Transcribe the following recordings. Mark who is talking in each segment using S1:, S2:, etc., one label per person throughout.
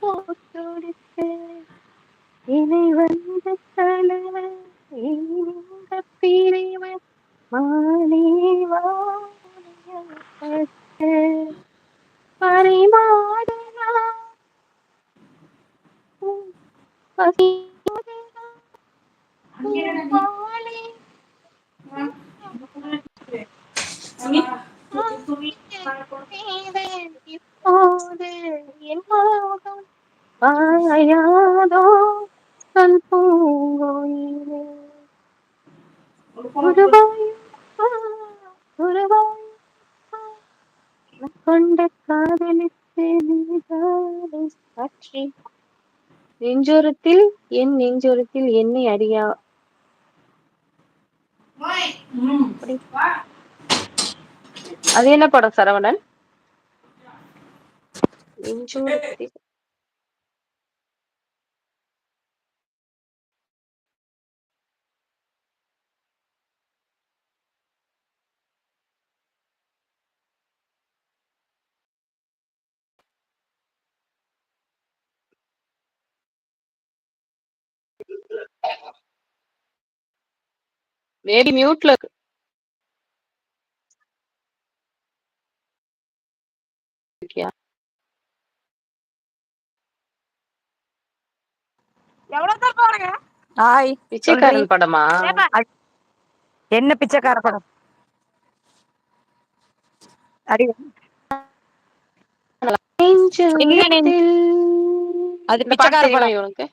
S1: போட்டொடுத்து இனி வந்த தழுவ இந்த பிரிவு மாலைவானியப்பட்டு பரிமாறலாம் கொண்ட சாட்சி நெஞ்சோரத்தில் என் நெஞ்சோரத்தில் என்னை அறியா? அது என்ன படம் சரவணன்? நெஞ்சோரத்தில் மேபி மியூட்ல இருக்கு.
S2: ஹாய்.
S1: பிச்சைக்காரன் படமா?
S2: என்ன பிச்சைக்கார படம்? அடி. அது பிச்சைக்கார படம்.
S1: இவனுக்கு?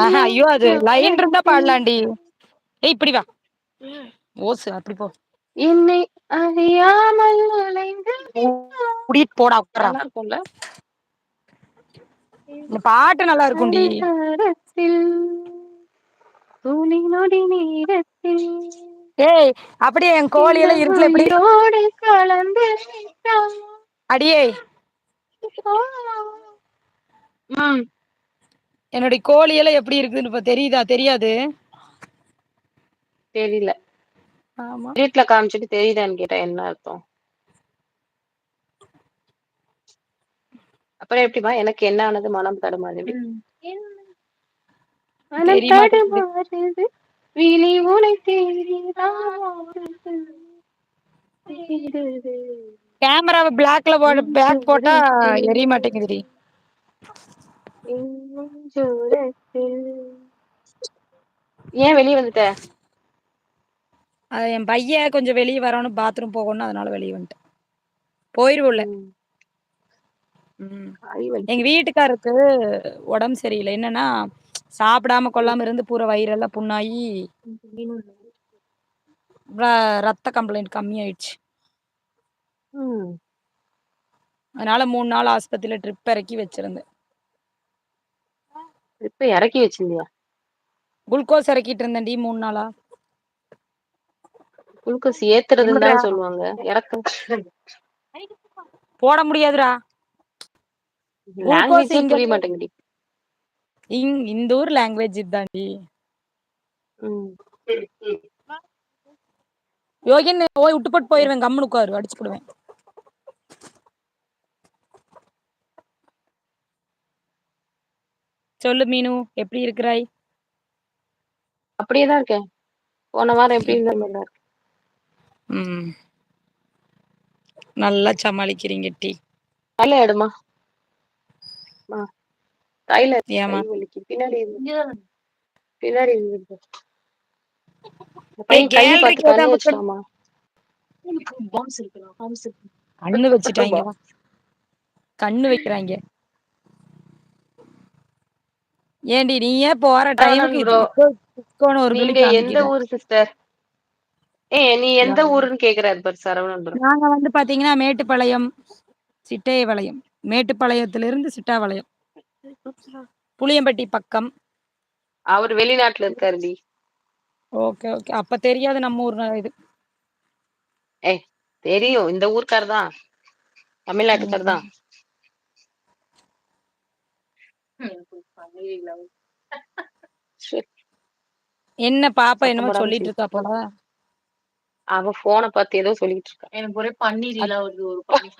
S2: ஆஹா ஐயோ அது லைன் இருந்தா பாடலாண்டி. ஏய் இப்படி வா. ஓசு அப்படி போ.
S1: என்னை அறியாமல் அலைந்து.
S2: குடிட்டு போடா
S1: நல்லா இருக்கும்ல
S2: இந்த பாட்டு நல்லா இருக்கும்டி
S1: துளி நொடி நேரத்தில்.
S2: ஏய் அப்படியே என் கோழி எல்லாம் இருக்குல்ல எப்படி?
S1: உயிரோடு கலந்து.
S2: அடியே.
S1: ம்.
S2: என்னுடைய கோழி எல்லாம் எப்படி இருக்குன்னு இப்ப தெரியுதா? தெரியாது?
S1: தெரியல.
S2: ஆமா.
S1: வீட்டுல காமிச்சிட்டு தெரியுதான்னு கேட்டா என்ன அர்த்தம்? அப்புறம் எப்படிமா எனக்கு என்ன ஆனது? மனம் தடுமாறுது மனம்
S2: தெரிய மாட்டேங்குது.
S1: தடுமாறுது விழி உனை தேடினாடுது. தேடுது.
S2: கேமராவை பிளாக்ல போட பேக் போட்டா எரிய மாட்டேங்குதுடி.
S1: நெஞ்சோரத்தில். ஏன் வெளியே வந்துட்ட?
S2: அது என் பையன் கொஞ்சம் வெளியே வரணும் பாத்ரூம் போகணும் அதனால வெளியே வந்துட்டேன்.
S1: வலி.
S2: எங்க வீட்டுக்காருக்கு உடம்பு சரியில்லை. என்னன்னா சாப்பிடாம கொள்ளாம இருந்து பூரா வயிறெல்லாம் புண்ணாகி ர- ரத்த கம்ப்ளைண்ட் கம்மியாயிடுச்சு.
S1: ம்,
S2: அதனால மூணு நாள் ஆஸ்பத்திரியில ட்ரிப் இறக்கி வச்சிருந்தேன்.
S1: இப்ப இறக்கி வச்சிருந்தியா?
S2: குளுக்கோஸ் இறக்கிட்டு இருந்தேன்டி மூணு நாளா.
S1: குளுக்கோஸ் ஏத்துறதுன்னு? தானே சொல்லுவாங்க. இறக்க
S2: போட முடியாதுடா.
S1: லாங்குவேஜ் புரிய மாட்டேங்குது
S2: இங் இந்த ஊர் லாங்குவேஜ் இதுதான்டி
S1: ம்.
S2: யோகின் போய் விட்டு போட்டு போயிருவேன் கம்முனு உட்காரு அடிச்சு போடுவேன் சொல்லு மீனு எப்படி இருக்கிறாய்?
S1: அப்படியேதான் இருக்கேன். போன வாரம் எப்படி இருந்த.
S2: ம். நல்லா சமாளிக்கிறீங்க டி.
S1: கையில எடுமா. மா, கையில
S2: ஏமா
S1: பின்னாடி. பின்னாடி கண்ணு
S2: வச்சுட்டாங்க. கண்ணு வைக்கிறாங்க. ஏண்டி போற டைமுக்கு. சிக்கோன்னு ஒரு கிளி
S1: நீங்க எந்த ஊர் சிஸ்டர் ஏ நீ எந்த ஊருன்னு கேக்குறாரு பாரு சரவணன்.
S2: நாங்க வந்து பாத்தீங்கன்னா மேட்டுப்பாளையம் சிட்டையபாளையம் மேட்டுப்பாளையத்திலிருந்து சிட்டாபாளையம் புளியம்பட்டி பக்கம்.
S1: அவர் வெளிநாட்டுல இருக்காருடி.
S2: Okay okay. அப்ப தெரியாது நம்ம ஊர் இது.
S1: ஏய் தெரியும். இந்த ஊர்க்கார் தான். தமிழ்நாட்டுக்கார் தான்.
S2: என்ன பாப்பா என்னமோ சொல்லிட்டு. இருக்கா போல
S1: அவ போனை பார்த்து ஏதோ சொல்லிட்டு இருக்கா
S3: எனக்கு ஒரே பன்னீர் இல வருது ஒரு பன்னீர்